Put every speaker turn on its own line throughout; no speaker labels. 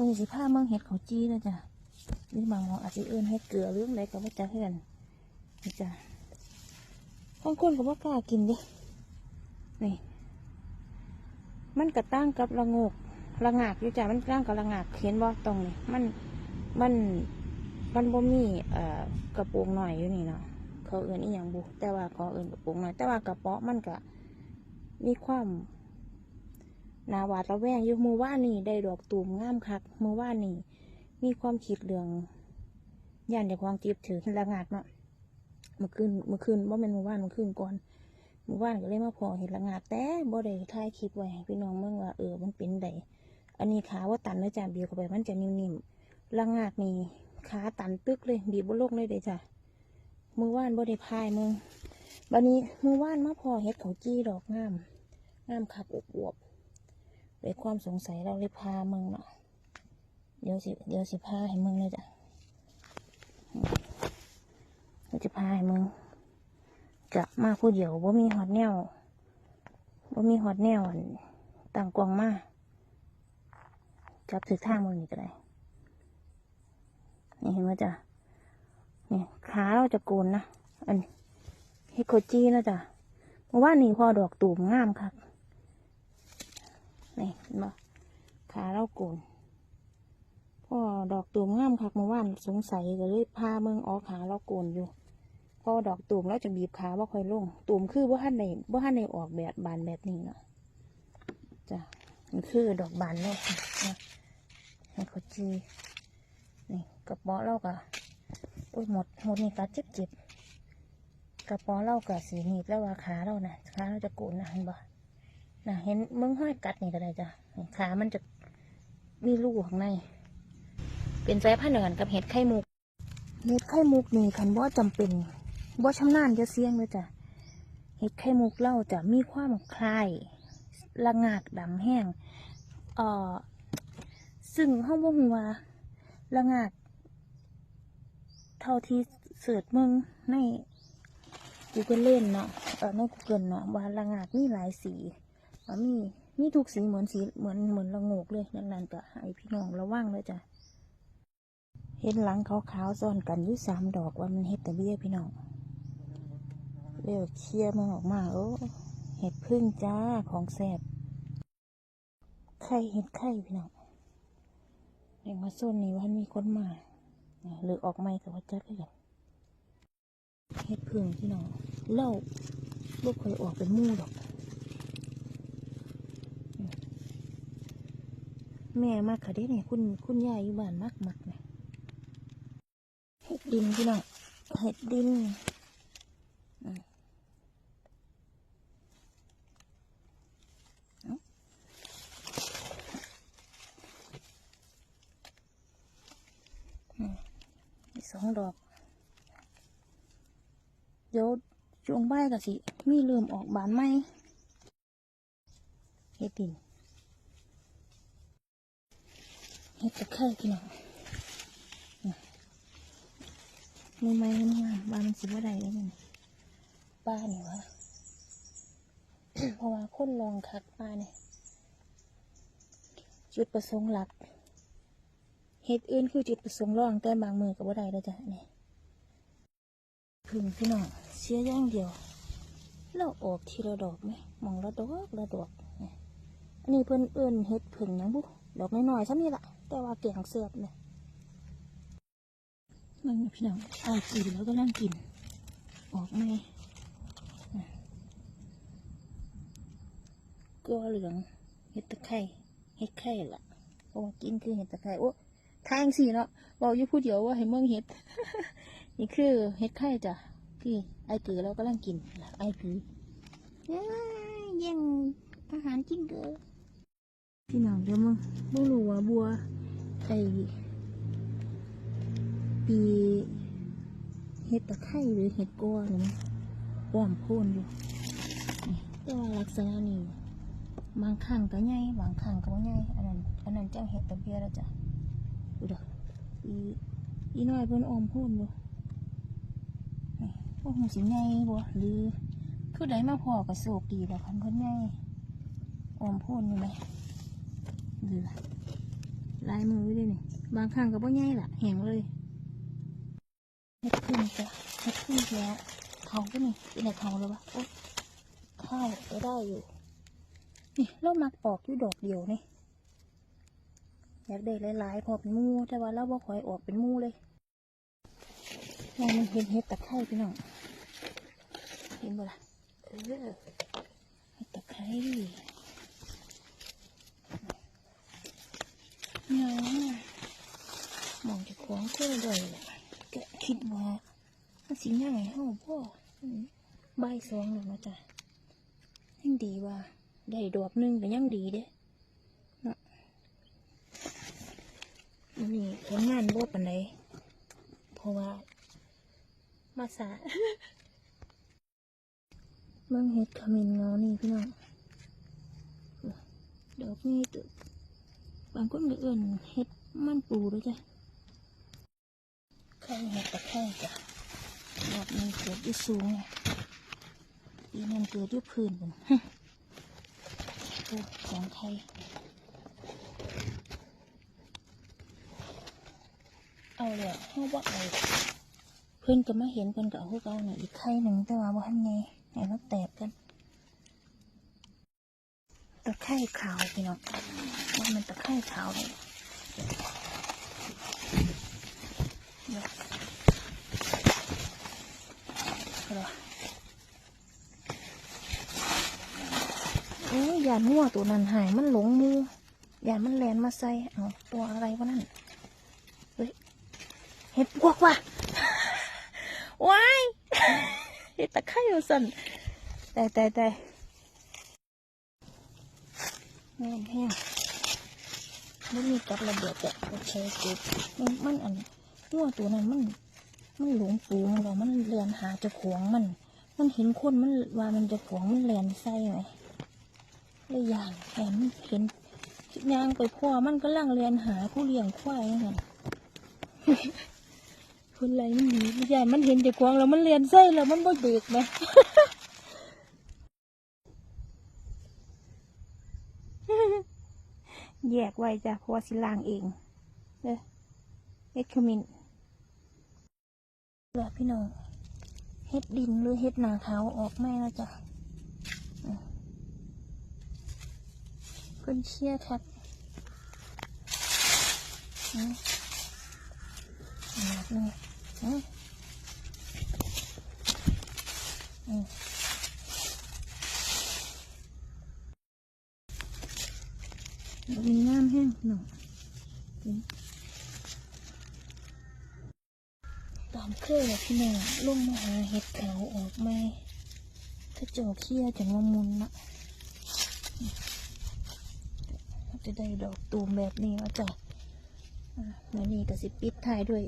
มือสิผ้าเมืองเห็ดเขาจี้นะจ้ะหรือบางมองอาจจะเอื้นเห็ดเกลือหรืออะไรก็ว่าจะเพื่อนนี่จ้ะบางคนก็ว่ากล้ากินดินี่ มันกระตั้งกับระงกระงากอยู่จ้ะมันตั้งกับระงากเห็นบ่ตรงนี้มันมันมันบ่มีเอ่อกระโปรงหน่อยอยู่นี่เนาะเขาเอื่นอีหยังบุแต่ว่าเขาเอื่นกระโปรงหน่อยแต่ว่ากระเปาะมันก็มีความ นาวาดระแวงอยู่มือว่านี่ได้ดอกตูมงามคักมือว่านี่ มีความคิดเรื่องย่านเด็กควางจีบถือระงากเนาะเมื่อคืนเมื่อคืนบ่แม่นเมื่อวานเมื่อคืนก่อนมู่บ้านก็เลยมาพอเห็นละงาดแต่บ่ได้ถ่ายคลิปไว้ให้พี่น้องเมืองว่าเออมันเป็นไดอันนี้ขาว่าตันเลยจ้ะบีบเข้าไปมันจะนิ่มๆละงาดนี่ขาตันตึกเลยบีบบนโลกเลยเด้จ้ะมือว่านบ่ได้พายมึงบัดนี้มือว่านมาพอเห็ดเขาจี้ดอกงามงามคักอบอวบ เลยความสงสัยเราเลยพามึงเนาะเดี๋ยวสิเดี๋ยวสิพาให้มึงเลยจ้ะเราจะพาให้มึงจะมาผู้เดียวว่ามีฮอตแนวว่ามีฮอตแนวนต่างกวางมาจับถือท่ามันนี่ก็ได้นี่เห็นไหมจ๊ะนี่ขาเราจะโกนนะอันเฮโคจีนะจ๊ะเมื่อวานนี้พอดอกตูมงามครับ นี่เห็นไหมขาเราโกนพ่อดอกตูมงามคักเมื่อวานสงสัยก็เลยพาเมืองออกขาเราโกนอยู่พอดอกตูมแล้วจะบีบขาว่าค่อยลงตูมคือว่าท่านในว่าท่านในออกแบบบานแบบนี้เนาะจ้ะมันคือดอกบานแล้วนะให้เขาจีนี่กระป๋อเราก็โอ้ยหมดหมดนี่กัดเจ็บเจ็บกระป๋อเราก็สีหนีบแล้วว่าขาเราน่ะขาเราจะโกนนะเห็นบ่ นะเห็นมึงห้อยกัดนี่ก็ได้จ้ะขามันจะมีรูข้างใน เป็นสายพันธุ์เดียวกันกับเห็ดไข่มุก เห็ดไข่มุกนี่คันบ่จำเป็นบ่ชำนาญจะเสี่ยงเลยจ้ะ เห็ดไข่มุกเล่าจะมีความคล้ายละงากดำแห้งเอ่อซึ่งห้องบ่ฮู้ว่าละงากเท่าที่เสิร์ชมึงใน Google เล่นเนาะเออใน Google เนาะว่าละงากมีหลายสี มีมีทุกสีเหมือนสีเหมือนเหมือนละโงกเลยดังนั้นก็ให้พี่น้องระวังเลยจ้ะเห็นหลังขาวๆซ้อนกันยู่สามดอกว่ามันเห็ดตะเบี้ยพี่น้องเร็วเคลียมันออกมาโอ้เห็ดพึ่งจ้าของแสบไข่เห็ดไข่พี่น้องเรียกมาโซนนี้ว่ามีคนมาหรือออกไม่กับว่าจักกันเห็ดพึ่งพี่น้องเล่าลูกเคยออกเป็นมู่ดอกอืม แม่มากค่ะเด้เนี่ยคุณคุณยายอยู่บ้านมากมักเนี่ยเห็ดดินพี่น้องเห็ดดินอืมเอาอืมมีสองดอก เดี๋ยวช่วงบ่ายก็สิ มีเริ่มออกบานไหมเห็ดดิน เห็ดตะไคร้พี่น้องมือไม้มันงามบ้านมันสิบ่ได้แล้วมันป้าเนี่ยวะเพราะว่าคนลองคักป้าเนี่ยจุดประสงค์หลักเหตุอื่นคือจุดประสงค์รองแต่บางมือก็บ่ได้แล้วจ้ะนี่ยพึ่งพี่น้องเสียอย่างเดียวเราออกทีละดอกไหมมองละดอกละดอกนี่อันนี้เพิ่อนเอื้นเฮ็ดพึ่งหยังบุดอกน้อยๆซ้ำนี่แหละ แต่ว่าเก่งเสือบเนี่ยมันพี่น้องเอากินแล้วก็นั่งกิน ออกไหมอะก็เหลืองเห็ดตะไคร่เห็ดไข่ละเพราะว่ากินคือเห็ดตะไคร่โอ้ทางสี่เนาะบอกอยู่ผู้เดียวว่าให้เมืองเห็ด นี่คือเห็ดไข่จ้ะพี่ไอกือเราก็ลังกินล่ะไอกือเอ้ยแยังอาหารจริงเก้อพี่น้องเดี๋ยวมึงไม่รู้ว่าบัว ไอปีเห็ดตะไคร้หรือเห็ดก้อนนี่ป้อมพ่นอยู่นี่แต่ว่าลักษณะนี้บางครั้งก็ใหญ่บางครั้งก็ไม่ใหญ่อันนั้นอันนั้นเจังเห็ดตะเบียแล้วจ้ะดูดอีอีน้อยเพิ่นออมพ่นอยู่นี่โอ้โหสิใหญ่บ่หรือผู้ใดมาพอก็โชคดีแล้วคันเพิ่นใหญ่ออมพ่นอยู่ไหมหรือ ลายมือด้วยนี่บางครั้งก็บ่ง่ายล่ะแห้งเลยเฮ็ดขึ้นจ้ะเฮ็ดขึ้นแล้วเขาก็นี่เป็นแต่เขาเลยวะโอ๊ยข้าวก็ได้อยู่ นี่เรามักออกอยู่ดอกเดียวนี่อยากได้หลายๆพอเป็นมูแต่ว่าเราบ่คอยออกเป็นมูเลยนี่มันเห็นเห็ดตะไคร้พี่น้องเห็นบ่ล่ะเออเห็ดตะไคร้ เงามองจะขวางเท่าเลยล่ะก็คิดว่ามันสิง่ายเฮาพ่ออืมบ่ายสองแล้วนะจ๊ะยังดีว่า ได้ดอกหนึงก็ยังดีเด้เนาะนี่ผลงานบ่ปานใดเพราะว่า มาสาเมืองเห็ดขมินเงานี่พี่น้องดอกนี่ตึก บางคนก็เอื่นเห็ดมันปูด้วยจ้ะข้าวเห็ดตะไคร้จ้ะดอกนี้เกิดยุ่สูงไงปีนั้นเกิดอยู่พื้นบนโอ้ของไทยเอาเลยเขาบอกเอาเพื่อนก็มาเห็นเพื่อนก็เอาพวกเอาเนี่ยอีกไข่หนึ่งแต่ว่าว่าทำไงให้มันแตกกัน ตะไคร่ขาวพี่น้องว่ามันตะไคร่ขาวเลยเดี๋ยวโอ้ยยานหัวตัวนั้นหายมันหลงมือยานมันแลนมาใส่เอาตัวอะไรวะนั่นเห็ดพวกว่ะว้ายเห็ดตะไคร่สันแต่แต่แต่ แม่นแห้งไม่มีกับระเบิดอะโอเคจุดมันมันอันหัวตัวนั้นมัน มันหลงปูงแล้วมันเลียนหาจะขวงมัน มันเห็นคนมันว่ามันจะขวงมันเลียนไส้ไหมเลยยานแต่มันเห็นยางไปพ่อมันก็ลังเลียนหาผู้เลี้ยงควายนั่นคนไรมันหนีไม่ใช่มันเห็นจะควงแล้วมันเรียนไส้แล้วมันบ่เบิกไหม แยกไว้จ้ะเพราะว่าสิล้างเองเด้อเฮ็ดขมิ้นเหลือพี่น้องเฮ็ดดินหรือเฮ็ดหนาขาวออกไม่แล้วจ้ะเพิ่อนเชี่ยครับอืมหนักเลยอืม มีน้ำแห้งหน่อยอืมตามเคยเลยพี่น้องลงมาหาเห็ดขาวออกไมถ้าเจาเขี้ยจนว่ามุนนะอืมจะได้ดอกตูมแบบนี้ว่าจ้ะอะแล้วนี่ก็สิปิดท้ายด้วย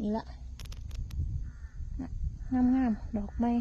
นี่ละงามงามๆดอกไม้